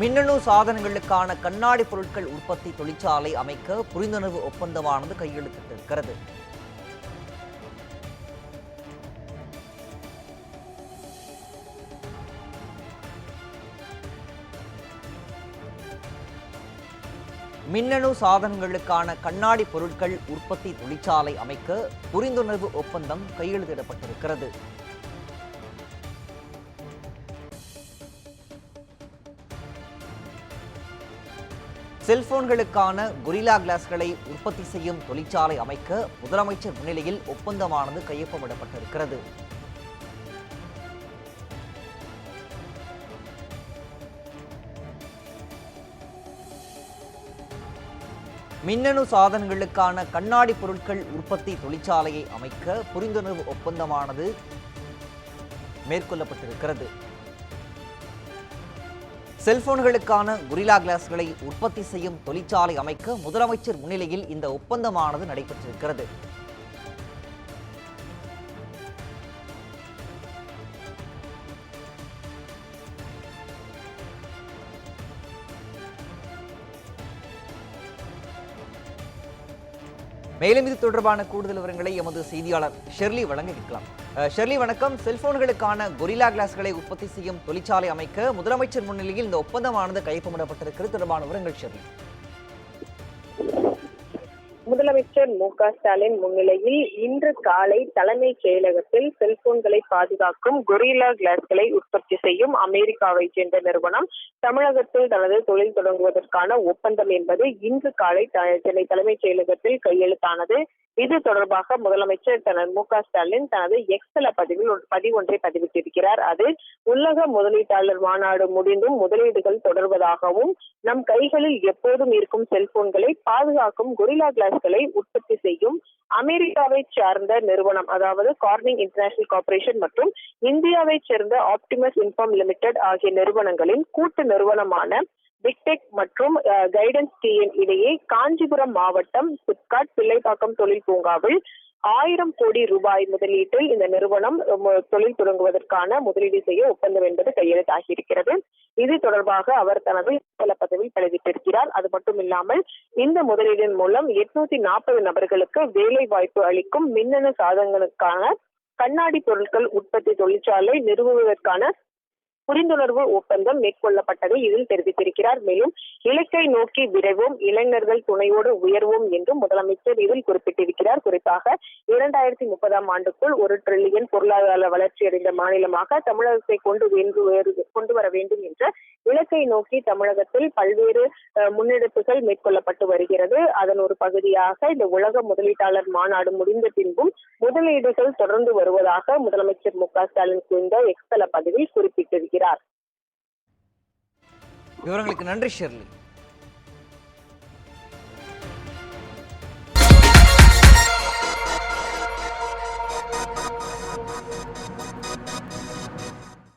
மின்னணு சாதனங்களுக்கான கண்ணாடி பொருட்கள் உற்பத்தி தொழிற்சாலை அமைக்க புரிந்துணர்வு ஒப்பந்தமானது கையெழுத்திட்டிருக்கிறது. மின்னணு சாதனங்களுக்கான கண்ணாடி பொருட்கள் உற்பத்தி தொழிற்சாலை அமைக்க புரிந்துணர்வு ஒப்பந்தம் கையெழுத்திடப்பட்டிருக்கிறது. செல்போன்களுக்கான கொரில்லா கிளாஸ்களை உற்பத்தி செய்யும் தொழிற்சாலை அமைக்க முதலமைச்சர் முன்னிலையில் ஒப்பந்தமானது கையொப்பமிடப்பட்டிருக்கிறது. மின்னணு சாதனங்களுக்கான கண்ணாடி பொருட்கள் உற்பத்தி தொழிற்சாலையை அமைக்க புரிந்துணர்வு ஒப்பந்தமானது மேற்கொள்ளப்பட்டிருக்கிறது. செல்போன்களுக்கான குரிலா கிளாஸ்களை உற்பத்தி செய்யும் தொழிற்சாலை அமைக்க முதலமைச்சர் முன்னிலையில் இந்த ஒப்பந்தமானது நடைபெற்றிருக்கிறது. மேலும் இது தொடர்பான கூடுதல் விவரங்களை எமது செய்தியாளர் ஷெர்லி வழங்க கேட்கலாம். ஷெர்லி வணக்கம். செல்போன்களுக்கான கொரிலா கிளாஸ்களை உற்பத்தி செய்யும் தொழிற்சாலை அமைக்க முதலமைச்சர் முன்னிலையில் இந்த ஒப்பந்தமானது கைப்பமிடப்பட்டிருக்கிறது தொடர்பான விவரங்கள் ஷெர்லி. முதலமைச்சர் மு க ஸ்டாலின் முன்னிலையில் இன்று காலை தலைமைச் செயலகத்தில் செல்போன்களை பாதுகாக்கும் கொரில்லா கிளாஸ்களை உற்பத்தி செய்யும் அமெரிக்காவைச் சேர்ந்த நிறுவனம் தமிழகத்தில் தனது தொழில் தொடங்குவதற்கான ஒப்பந்தம் என்பது இன்று காலை சென்னை தலைமைச் செயலகத்தில் கையெழுத்தானது. இது தொடர்பாக முதலமைச்சர் தனது மு க ஸ்டாலின் தனது எக்ஸல பதிவில் ஒரு பதிவு பதிவிட்டிருக்கிறார். அது உலக முதலீட்டாளர் மாநாடு முடிந்தும் முதலீடுகள் தொடர்வதாகவும் நம் கைகளில் எப்போதும் இருக்கும் செல்போன்களை பாதுகாக்கும் கொரில்லா கிளாஸ்களை பொருட்களை உற்பத்தி செய்யும் அமெரிக்காவை சார்ந்த நிறுவனம் அதாவது கார்னிங் இன்டர்நேஷனல் கார்பரேஷன் மற்றும் இந்தியாவை சேர்ந்த ஆப்டிமஸ் இன்ஃபார்ம் லிமிடெட் ஆகிய நிறுவனங்களின் கூட்டு நிறுவனமான பிக்டெக் மற்றும் கைடன்ஸ் டிஎன் இடையே காஞ்சிபுரம் மாவட்டம் சிப்காட் பிள்ளைப்பாக்கம் தொழில் பூங்காவில் ஆயிரம் கோடி ரூபாய் முதலீட்டில் இந்த நிறுவனம் தொழில் தொடங்குவதற்கான முதலீடு செய்ய ஒப்பந்தம் என்பது கையெழுத்தாகி இருக்கிறது. இது தொடர்பாக அவர் தனது பல பதவியில் பதிவிட்டிருக்கிறார். அது மட்டும் இல்லாமல் இந்த முதலீடின் மூலம் எட்நூத்தி நாற்பது நபர்களுக்கு வேலை வாய்ப்பு அளிக்கும் மின்னணு சாதனங்களுக்கான கண்ணாடி பொருட்கள் உற்பத்தி தொழிற்சாலை நிறுவுவதற்கான புரிந்துணர்வு ஒப்பந்தம் மேற்கொள்ளப்பட்டதை இதில் தெரிவித்திருக்கிறார். மேலும் இலக்கை நோக்கி விரைவோம் இளைஞர்கள் துணையோடு உயர்வோம் என்றும் முதலமைச்சர் இதில் குறிப்பிட்டிருக்கிறார். குறிப்பாக இரண்டாயிரத்தி முப்பதாம் ஆண்டுக்குள் ஒரு டிரில்லியன் பொருளாதார வளர்ச்சியடைந்த மாநிலமாக தமிழகத்தை கொண்டு கொண்டு வர வேண்டும் என்ற இலக்கை நோக்கி தமிழகத்தில் பல்வேறு முன்னெடுப்புகள் மேற்கொள்ளப்பட்டு வருகிறது. அதன் ஒரு பகுதியாக இந்த உலக முதலீட்டாளர் மாநாடு முடிந்த பின்பும் முதலீடுகள் தொடர்ந்து வருவதாக முதலமைச்சர் மு க ஸ்டாலின் இந்த எக்ஸ்தல பதிவில் குறிப்பிட்டிருக்கிறார். விவரங்களுக்கு நன்றி ஷெர்லி